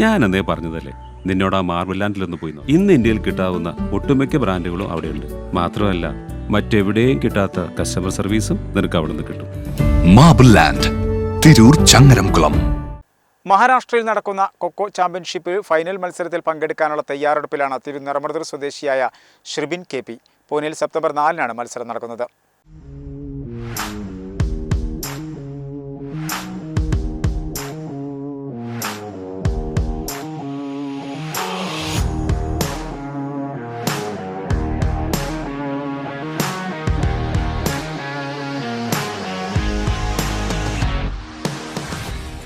ഞാൻ അന്നേ പറഞ്ഞതല്ലേ? നിന്നോട് ആ മാർബിൾ ലാൻഡിലൊന്ന് പോയി നോ. ഇന്ന് ഇന്ത്യയിൽ കിട്ടാവുന്ന ഒട്ടുമിക്ക ബ്രാൻഡുകളും അവിടെയുണ്ട്. മാത്രമല്ല മറ്റെവിടെയും കിട്ടാത്ത കസ്റ്റമർ സർവീസും നിനക്ക് അവിടെ നിന്ന് കിട്ടും. മാബിൾ ലാൻഡ് തിരൂർ ചങ്ങരംകുളം മഹാരാഷ്ട്രയിൽ നടക്കുന്ന കൊക്കോ ചാമ്പ്യൻഷിപ്പ് ഫൈനൽ മത്സരത്തിൽ പങ്കെടുക്കാനുള്ള തയ്യാറെടുപ്പിലാണ് തിരുനിറമൃതർ സ്വദേശിയായ ഷ്രിബിൻ കെ പി. പൂനെയിൽ സെപ്റ്റംബർ നാലിനാണ് മത്സരം നടക്കുന്നത്.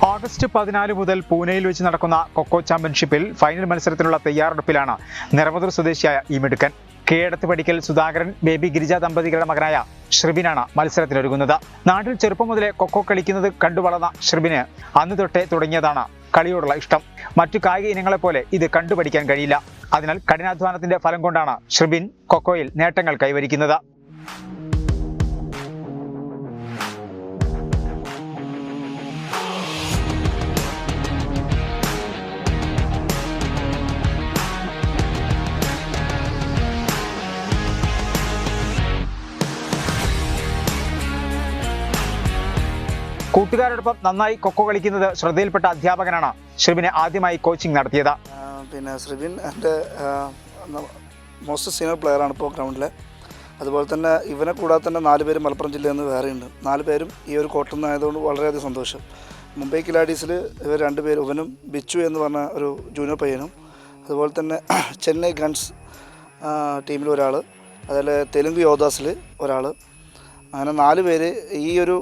ഓഗസ്റ്റ് പതിനാല് മുതൽ പൂനെയിൽ വെച്ച് നടക്കുന്ന കൊക്കോ ചാമ്പ്യൻഷിപ്പിൽ ഫൈനൽ മത്സരത്തിനുള്ള തയ്യാറെടുപ്പിലാണ് നിറമതുർ സ്വദേശിയായ ഈ മിടുക്കൻ. കീഴടത്ത് പഠിക്കൽ സുധാകരൻ ബേബി ഗിരിജ ദമ്പതികളുടെ മകനായ ഷ്രിബിനാണ് മത്സരത്തിനൊരുങ്ങുന്നത്. നാട്ടിൽ ചെറുപ്പം മുതലേ കൊക്കോ കളിക്കുന്നത് കണ്ടു വളർന്ന ഷ്രിബിന് അന്ന് തൊട്ടേ തുടങ്ങിയതാണ് കളിയോടുള്ള ഇഷ്ടം. മറ്റു കായിക ഇനങ്ങളെ പോലെ ഇത് കണ്ടുപഠിക്കാൻ കഴിയില്ല. അതിനാൽ കഠിനാധ്വാനത്തിന്റെ ഫലം കൊണ്ടാണ് ഷ്രിബിൻ കൊക്കോയിൽ നേട്ടങ്ങൾ കൈവരിക്കുന്നത്. കൂട്ടുകാരോടൊപ്പം നന്നായി കൊക്കോ കളിക്കുന്നത് ശ്രദ്ധയിൽപ്പെട്ട അധ്യാപകനാണ് ശ്രീബിനെ ആദ്യമായി കോച്ചിങ് നടത്തിയത്. പിന്നെ ശ്രീബിൻ എന്റെ മോസ്റ്റ് സീനിയർ പ്ലെയറാണ് ഇപ്പോൾ ഗ്രൗണ്ടിൽ അതുപോലെ തന്നെ ഇവനെ കൂടാതെ തന്നെ നാല് പേരും മലപ്പുറം ജില്ലയിൽ നിന്ന് വേറെയുണ്ട് നാല് പേരും ഈ ഒരു കോട്ടിൽ നിന്നായതുകൊണ്ട് വളരെയധികം സന്തോഷം. മുംബൈ കിലാഡീസിൽ ഇവർ രണ്ട് പേരും ഇവനും ബിച്ചു എന്ന് പറഞ്ഞ ഒരു ജൂനിയർ പയ്യനും അതുപോലെ തന്നെ ചെന്നൈ ഗൺസ് ടീമിൽ ഒരാൾ അതുപോലെ തെലുങ്ക് യോദ്ധാസിൽ ഒരാൾ അങ്ങനെ നാല് പേര് ഈ ഒരു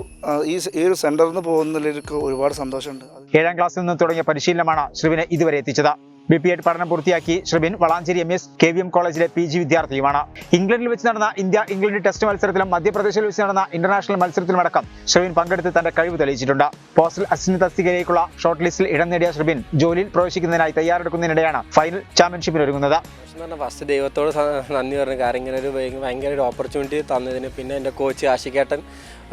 ഈ ഒരു സെന്ററിൽ നിന്ന് പോകുന്നതിലേക്ക് ഒരുപാട് സന്തോഷമുണ്ട്. ഏഴാം ക്ലാസ്സിൽ നിന്ന് തുടങ്ങിയ പരിശീലനമാണ് ശ്രീവിനെ ഇതുവരെ എത്തിച്ചത്. ബി പി എഡ് പഠനം പൂർത്തിയാക്കി Sribin Valanchery M S K V M കോളേജിലെ പി ജി വിദ്യാർത്ഥിയുമാണ്. ഇംഗ്ലണ്ടിൽ വെച്ച് നടന്ന ഇന്ത്യ ഇംഗ്ലണ്ട് ടെസ്റ്റ് മത്സരത്തിലും മധ്യപ്രദേശിൽ വെച്ച് നടന്ന ഇന്റർനാഷണൽ മത്സരത്തിലുമടക്കം ശ്രീബിൻ പങ്കെടുത്ത് തന്റെ കഴിവ് തെളിയിച്ചിട്ടുണ്ട്. പോസ്റ്റൽ അസിസ്റ്റന്റ് തസ്തികയിലേക്കുള്ള ഷോർട്ട് ലിസ്റ്റിൽ ഇടം നേടിയ ശ്രീബിൻ ജോലിയിൽ പ്രവേശിക്കുന്നതിനായി തയ്യാറെടുക്കുന്നതിനിടെയാണ് ഫൈനൽ ചാമ്പ്യൻഷിപ്പിൽ ഒരുങ്ങുന്നത്. ഫസ്റ്റ് ദൈവത്തോട് നന്ദി പറഞ്ഞു. കാരണം ഇങ്ങനെ ഒരു ഭയങ്കര ഒരു ഓപ്പർച്യൂണിറ്റി തന്നതിന് പിന്നെ എന്റെ കോച്ച് ആഷിക്കേട്ടൻ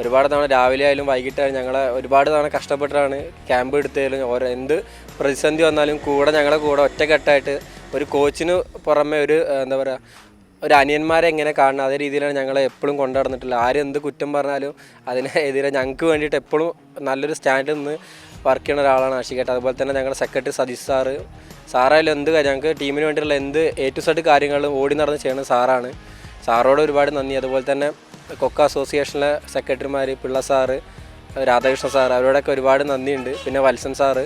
ഒരുപാട് തവണ രാവിലെ ആയാലും വൈകിട്ടായാലും ഞങ്ങളെ ഒരുപാട് തവണ കഷ്ടപ്പെട്ടാണ് ക്യാമ്പ് എടുത്തതിലും ഓരോ എന്ത് പ്രതിസന്ധി വന്നാലും കൂടെ ഞങ്ങളെ കൂടെ ഒറ്റക്കെട്ടായിട്ട് ഒരു കോച്ചിന് പുറമെ ഒരു എന്താ പറയുക ഒരു അനിയന്മാരെ എങ്ങനെ കാണണം അതേ രീതിയിലാണ് ഞങ്ങളെ എപ്പോഴും കൊണ്ടു നടന്നിട്ടുള്ളത്. ആരും എന്ത് കുറ്റം പറഞ്ഞാലും അതിനെതിരെ ഞങ്ങൾക്ക് വേണ്ടിയിട്ട് എപ്പോഴും നല്ലൊരു സ്റ്റാൻഡിൽ നിന്ന് വർക്ക് ചെയ്യുന്ന ഒരാളാണ് ആഷിക്കേട്ടൻ അതുപോലെ തന്നെ ഞങ്ങളുടെ സെക്രട്ടറി സതീഷ് സാറ്. സാറായാലും എന്ത് ഞങ്ങൾക്ക് ടീമിന് വേണ്ടിയിട്ടുള്ള എന്ത് എ ടു കാര്യങ്ങളും ഓടി നടന്ന് ചെയ്യുന്ന സാറാണ്. സാറോട് ഒരുപാട് നന്ദി. അതുപോലെ തന്നെ കൊക്ക അസോസിയേഷനിലെ സെക്രട്ടറിമാർ പിള്ള സാറ് രാധാകൃഷ്ണ സാർ അവരോടൊക്കെ ഒരുപാട് നന്ദിയുണ്ട്. പിന്നെ വത്സൻ സാറ്.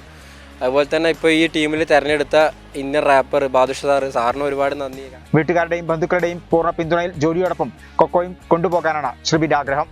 അതുപോലെ തന്നെ ഇപ്പോൾ ഈ ടീമിൽ തിരഞ്ഞെടുത്ത ഇന്നർ റാപ്പർ ബാദുഷ സാറ് സാറിന് ഒരുപാട് നന്ദി. വീട്ടുകാരുടെയും ബന്ധുക്കളുടെയും പൂർണ പിന്തുണയിൽ ജോലിയോടൊപ്പം കൊക്കോയും കൊണ്ടുപോകാനാണ് ശ്രീബിന്റെ ആഗ്രഹം.